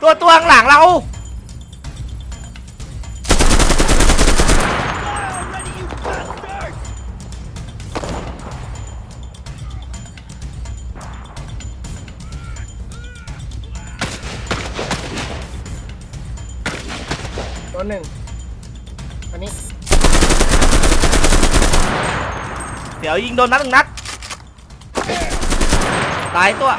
ตัวตัวข้างหลังเรา ตัวหนึ่งอันนี้เดี๋ยวยิงโดนนัดหนึ่งนัด ตายตัว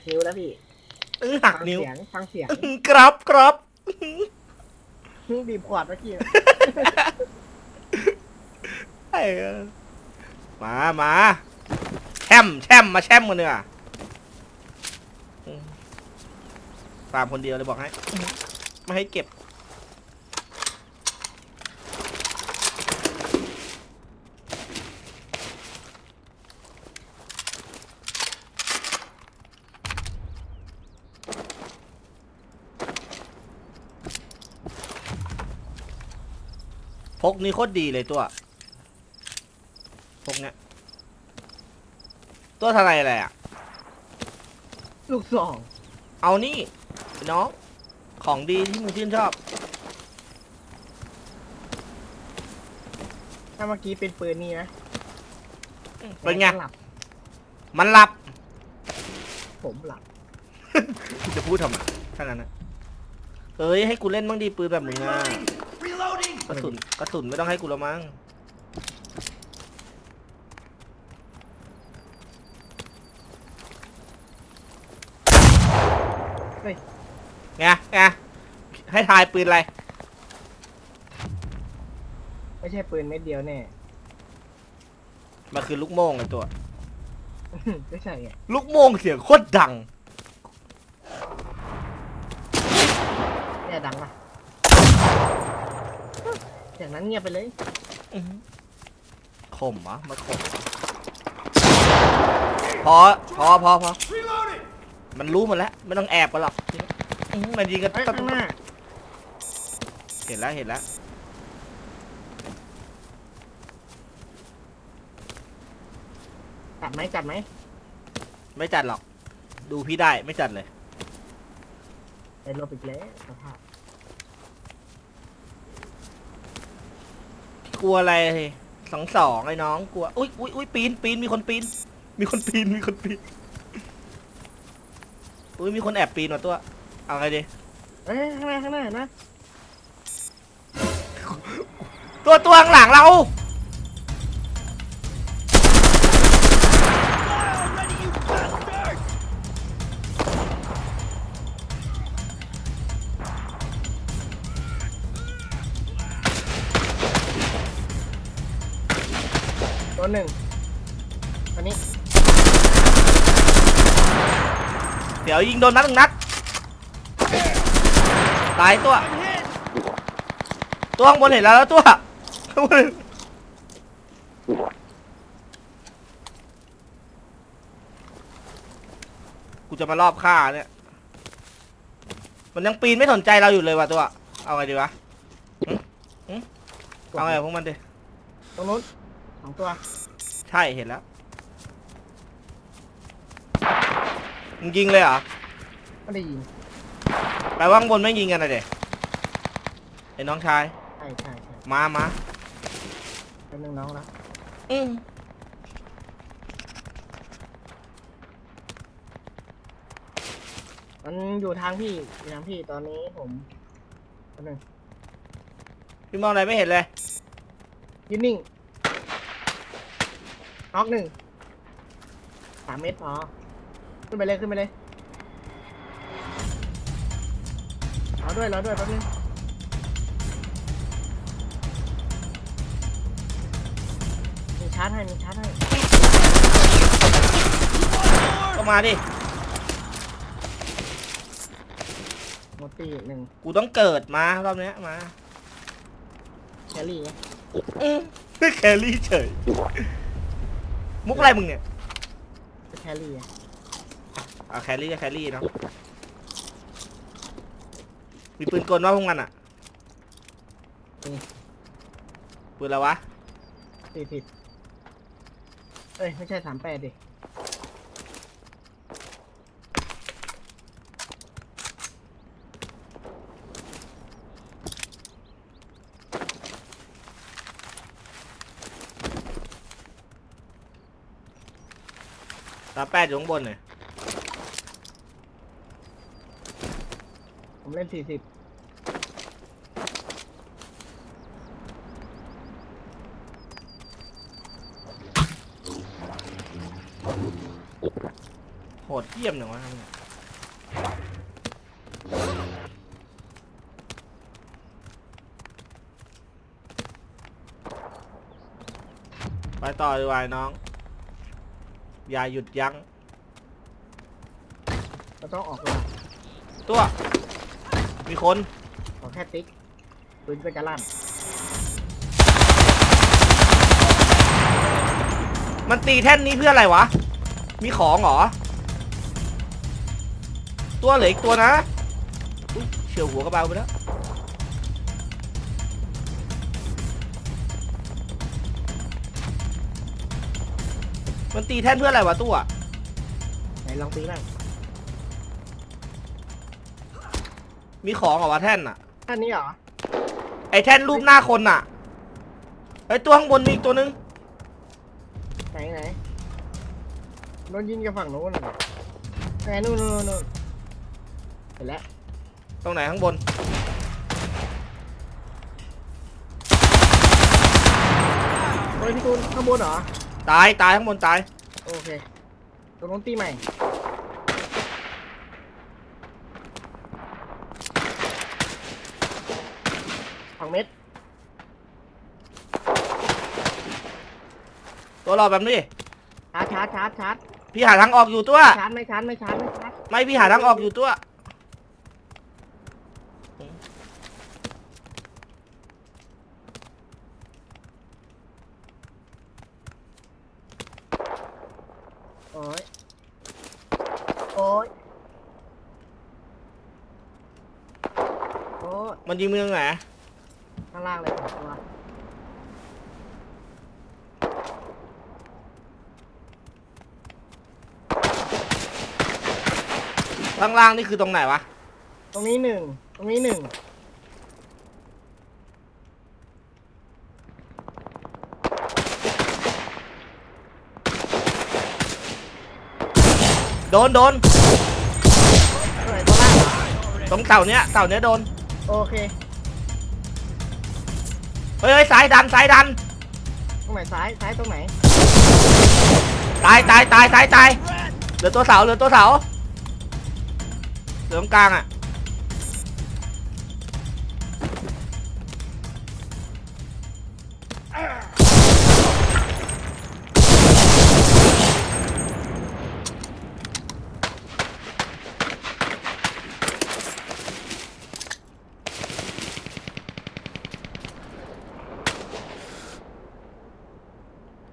กนิ้วแล้วพี่อื้อหักฟังนิ้วเสียงฟังเสียงอื้อกรับครับนี่บีบขวดเมื่อกี้ไอ้เออมามาแช่มแช่มมาแช่มกันเนี่ยอืมฟามคนเดียวเลยบอกให้ ไม่ให้เก็บ กนี้โคตรดีเลยตัวพกเนี้ยตัวทนายอะไรอะ ลูกสองเอานี่ไอ้น้องของดีที่มึงชื่นชอบ ถ้าเมื่อกี้เป็นปืนนี่นะเป็นไง หลับมันหลับ ผมหลับ จะพูดทำไมแค่นั้นนะเอ้ยให้กูเล่นบ้างดีปืนแบบมึงอะ Reloading! กระสุนกระสุนไม่ต้องให้กูและมั้งไงไงให้ทายปืนอะไร ไม่ใช่ปืนเม็ดเดียวแน่ มันคือลูกโม่งไอตัว ไม่ใช่ไงลูกโม่งเสียงโคตรดัง เนี่ยดังปะ อย่างนั้นเงียบไปเลยข่มวะมาข่มวะพอพอพอพอ Reloading! มันรู้หมดแล้วไม่ต้องแอบกันหรอกอื้อมันยิงกันเฮ้ยตั้งข้างหน้าเห็นแล้วเห็นแล้วจัดไหมจัดไหมไม่จัดหรอก ดูพี่ได้ไม่จัดเลย ไอ้ลบอีกแล้วสภาพ กลัวอะไรสองสองไอ้น้องกลัวอุ้ยอุ้ยอุ้ยปีนปีนมีคนปีน มีคนปีนมีคนปีนอุ้ยมีคนแอบปีนว่ะตัว เอาไงดีเอ้ยข้างหน้าข้างหน้าเห็นะตัวตัวข้างหลังเรา หนึ่งอันนี้เดี๋ยวยิงโดนนัดหนึ่งนัด ตายตัว I'm hit! ตัวข้างบนเห็นแล้วแล้วตัวข้างบนกูจะมารอบฆ่าเนี่ย มันยังปีนไม่สนใจเราอยู่เลยว่ะตัว เอาไงดีวะหึหึเอาไงกับพวกมันดิตรงนู้น สองตัวใช่เห็นแล้วมึงยิงเลยเหรอไม่ได้ยิงแปลว่าข้างบนไม่ยิงกันนะเด็ไอ้น้องชายใช่ใช่ใช่มามาเป็นหนึ่งน้องแล้วอืมมันอยู่ทางพี่อยู่ทางพี่ตอนนี้ผมตัวหนึ่งพี่มองอะไรไม่เห็นเลยยืนนิ่ง น็อกหนึ่งสามเมตรพอขึ้นไปเลยขึ้นไปเลยรอด้วยรอด้วยแป๊บนึงมีชาร์จให้มีชาร์จให้ก็มาดิ หมดตีอีกหนึ่งกูต้องเกิดมารอบเนี้ยมาแคลรี่ไง อืมแครี่เฉย มุกอะไรมึงเนี่ยแคลรี่ไงเอาแครี่ก็แครี่เนาะมีปืนกลว่าพวกมันอะปืนอะไรวะสี่สิบเอ้ย ไม่ใช่สามแปดดิ ตาแปดอยู่ข้างบนเลยผมเล่นสี่สิบโหดเยี่ยมหนึ่งวะไปต่อดีกว่าไอ้น้อง อย่าหยุดยั้งก็ต้องออกเลยตัว มีคน ขอแค่ติ๊กปืนก็จะลั่นมันตีแท่นนี้เพื่ออะไรวะ มีของเหรอ ตัวเหลืออีกตัวนะอุ๊ยเฉียวหัวกระเบาไปแล้ว มันตีแท่นเพื่ออะไรวะตัวไหนลองตีบ้างมีของเหรอวะแท่นอะท่านนี้เหรอ ไอแท่นรูปหน้าคนอะไอตัวข้างบนมีอีกตัวนึงไหนไหนโดนยิงจากฝั่งโน้นน่ะไหนนู่นนู่นนู่นเห็นแล้วตรงไหนข้างบนโอ้ยพี่ตูนข้างบนเหรอ ตายตายข้างบนตายโอเคตรงนู้นตีใหม่สองเม็ดตัวรอแบบนี้ชาร์จชาร์จชาร์จชาร์จพี่หาทางออกอยู่ตัว ชาร์จไม่ชาร์จไม่ชาร์จไม่ชาร์จ ไม่พี่หาทางออกอยู่ตัว โอ้ย โอ้ย โอ้ ยมันยิงมึงตรงไหนข้างล่างเลยสองตัวข้างล่างนี่คือตรงไหนวะ ตรงนี้หนึ่งตรงนี้หนึ่งโดนโดนตัวไหนตัวล่างเหรอตรงเสาเนี้ยเสาเนี้ยโดน โอเคเฮ้ยเฮ้ยซ้ายดันซ้ายดัน ตรงไหนซ้ายซ้ายตรงไหนตายตายตายตายตายเหลือตัวเสาเหลือตัวเสาเหลือตรงกลางอะ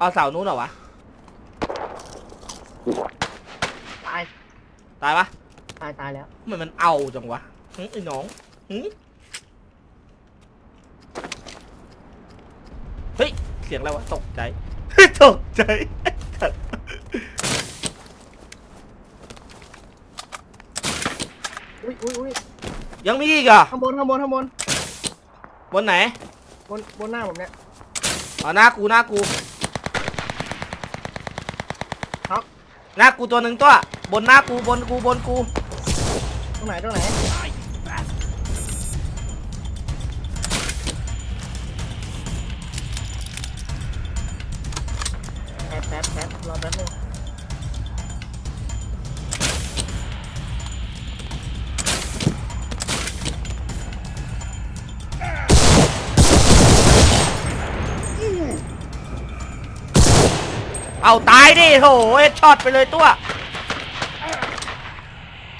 เอาเสานู้นเหรอวะ ตาย ตายปะตายตายแล้ว ทำไมมันเอาจังวะหึไอ้น้องหึเฮ้ย เสียงอะไรวะ ตกใจ ตกใจอุ้ยอุ้ยอุ้ยยังมีอีกเหรอะข้างบนข้างบนข้างบนบนไหน บนบนหน้าผมเนี่ย อ๋อหน้ากูหน้ากู ครับ หน้ากูตัวหนึ่งตัว บนหน้ากูบนกูบนกู ตรงไหนตรงไหน เอาตายดิโถเฮ็ดช็อตไปเลยตัว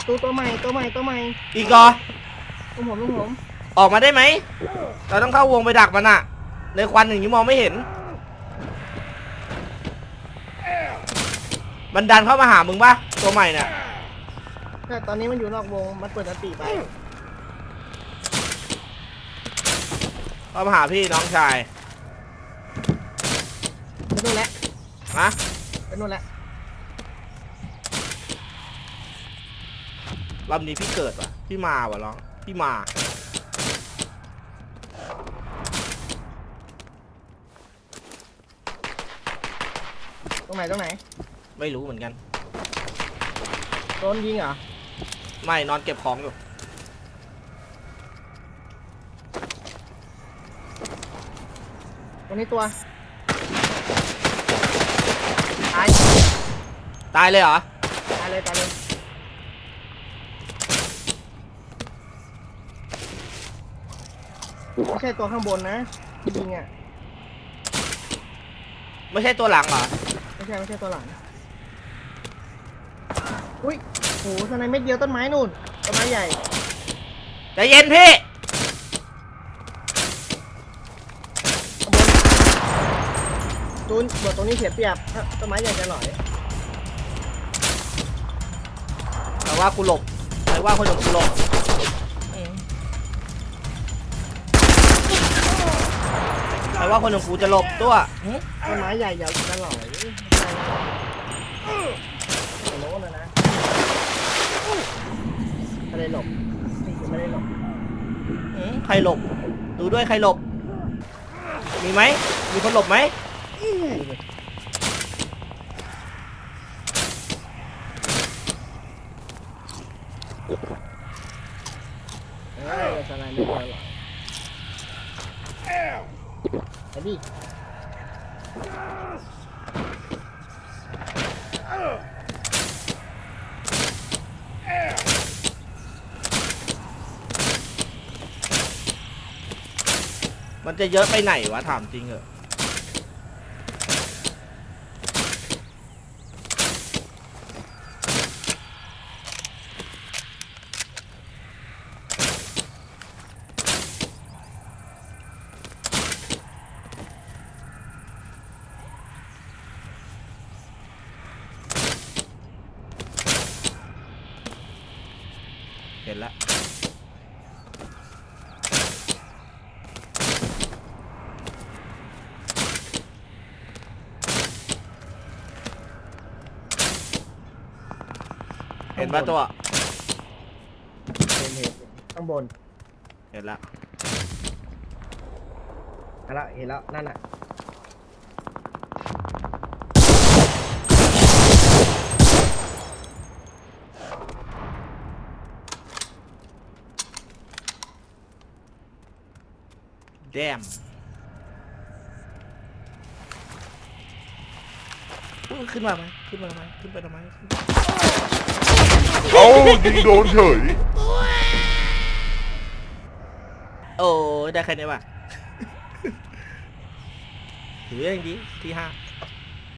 ตัวตัวใหม่ตัวใหม่ตัวใหม่อีกเหรอตัวผมตัวผมออกมาได้ไหม เราต้องเข้าวงไปดักมันอะในควันอย่างนี้มองไม่เห็น มันดันเข้ามาหามึงปะตัวใหม่เนี่ย แต่ตอนนี้มันอยู่นอกวงมันเปิดอันติไปเข้ามาหาพี่น้องชาย ไม่ต้องแล้ว นะนู่นแหละรอบนี้พี่เกิดว่ะ พี่มาว่ะร้อง พี่มา ตรงไหนตรงไหน ไม่รู้เหมือนกัน โดนยิงเหรอ ไม่นอนเก็บของอยู่ ตรงนี้ตัวตาย ตายเลยเหรอ ตายเลยตายเลยไม่ใช่ตัวข้างบนนะที่ยิงอะไม่ใช่ตัวหลังเหรอ ไม่ใช่ไม่ใช่ตัวหลัง อุ้ยโหทนายเม็ดเดียวต้นไม้นู่นต้นไม้ใหญ่ใจเย็นพี่ข้างบนจูนบทตรงนี้เสียเปรียบถ้าต้นไม้ใหญ่จะหน่อย ว่ากูหลบแต่ว่าคนหลบกูหลบอืมแต่ว่าคนของกูจะหลบตัวหึต้นไม้ใหญ่อย่าจะหน่อยไอ้โน้นนะนะไม่ได้หลบไม่ได้หลบหึใครหลบ ดูด้วยใครหลบ มีไหม มีคนหลบไหม เออทนายเม็ดเดียวหรอกไอ้ดิมันจะเยอะไปไหนวะถามจริงเหอะ นปะตัวเห็นเห็นข้างบนเห็นแล้วเห็นแล้วเห็นแล้วนั่นน่ะแดมอุ๊ยขึ้นมาไหมขึ้นมาทำไมขึ้นไปทำไมขึ้น เอ้ายิงโดนเฉยโอ้ ได้แค่นี้ว่ะ ถืออย่างดีที่ห้า